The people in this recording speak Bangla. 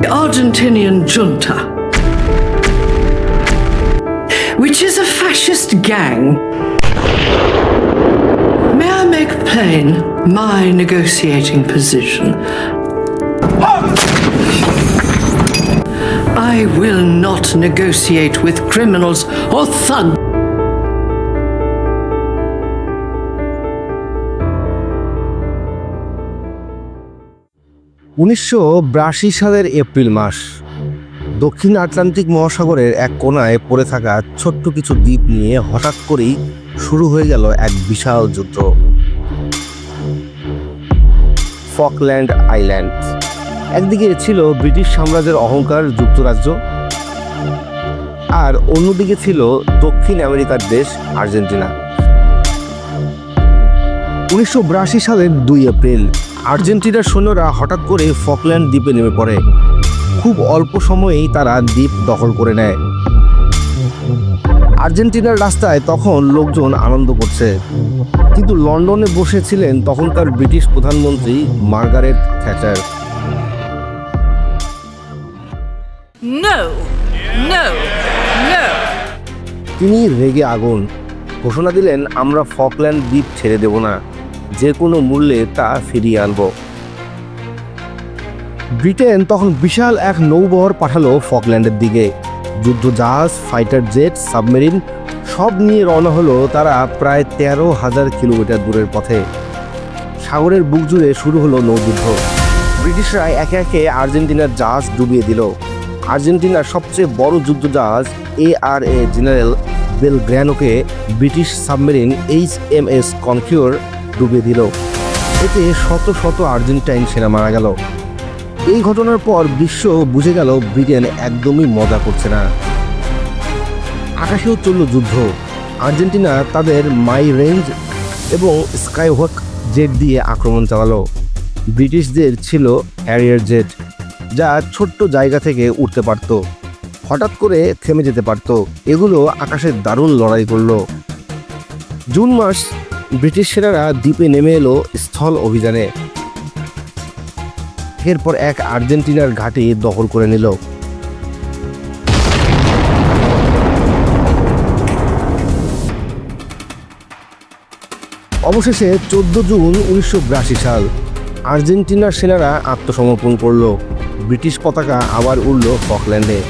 The Argentinian junta, which is a fascist gang. May I make plain my negotiating position? I will not negotiate with criminals or thugs. উনিশশো বিরাশি সালের এপ্রিল মাস, দক্ষিণ আটলান্টিক মহাসাগরের এক কোনায় পড়ে থাকা ছোট্ট কিছু দ্বীপ নিয়ে হঠাৎ করেই শুরু হয়ে গেল এক বিশাল যুদ্ধ। Falkland Island. একদিকে ছিল ব্রিটিশ সাম্রাজ্যের অহংকার যুক্তরাজ্য, আর অন্যদিকে ছিল দক্ষিণ আমেরিকার দেশ আর্জেন্টিনা। উনিশশো বিরাশি সালের দুই এপ্রিল আর্জেন্টিনার সৈন্যরা হঠাৎ করে ফকল্যান্ড দ্বীপে নেমে পড়ে। খুব অল্প সময়েই তারা দ্বীপ দখল করে নেয়। আর্জেন্টিনার রাস্তায় তখন লোকজন আনন্দ করছে। কিন্তু লন্ডনে বসেছিলেন তখনকার ব্রিটিশ প্রধানমন্ত্রী মার্গারেট থ্যাচার! তিনি রেগে আগুন। ঘোষণা দিলেন আমরা ফকল্যান্ড দ্বীপ ছেড়ে দেব না। যে কোনো মূল্যে তা ফিরিয়ে আনব। ব্রিটেন তখন বিশাল এক নৌবহর পাঠালো ফকল্যান্ডের দিকে। যুদ্ধজাহাজ ফাইটার জেট, সাবমেরিন সব নিয়ে রওনা হলো তারা প্রায় তেরো হাজার কিলোমিটার দূরের পথে। সাগরের বুক জুড়ে শুরু হলো নৌযুদ্ধ। ব্রিটিশরা একে একে আর্জেন্টিনার জাহাজ ডুবিয়ে দিল। আর্জেন্টিনার সবচেয়ে বড় যুদ্ধজাহাজ A R A General বেলগ্র্যানোকে British submarine H M S Conqueror ডুবিয়ে দিল। এতে শত শত আর্জেন্টাইন সেনা মারা গেল। এই ঘটনার পর বিশ্ব বুঝে গেল ব্রিটেন একদমই মজা করছে না। আকাশেও চলল যুদ্ধ। আর্জেন্টিনা তাদের মাই রেঞ্জ এবং স্কাইহক জেট দিয়ে আক্রমণ চালালো। ব্রিটিশদের ছিল হ্যারিয়ার জেট, যা ছোট্ট জায়গা থেকে উঠতে পারত। হঠাৎ করে থেমে যেতে পারত। এগুলো আকাশে দারুণ লড়াই করল। জুন মাস ব্রিটিশ সেনারা দ্বীপে নেমে এলো স্থল অভিযানে। এরপর এক আর্জেন্টিনার ঘাঁটি দখল করে নিল। অবশেষে চোদ্দ জুন উনিশশো বিরাশি সাল আর্জেন্টিনার সেনারা আত্মসমর্পণ করল। ব্রিটিশ পতাকা আবার উড়ল ফকল্যান্ডে।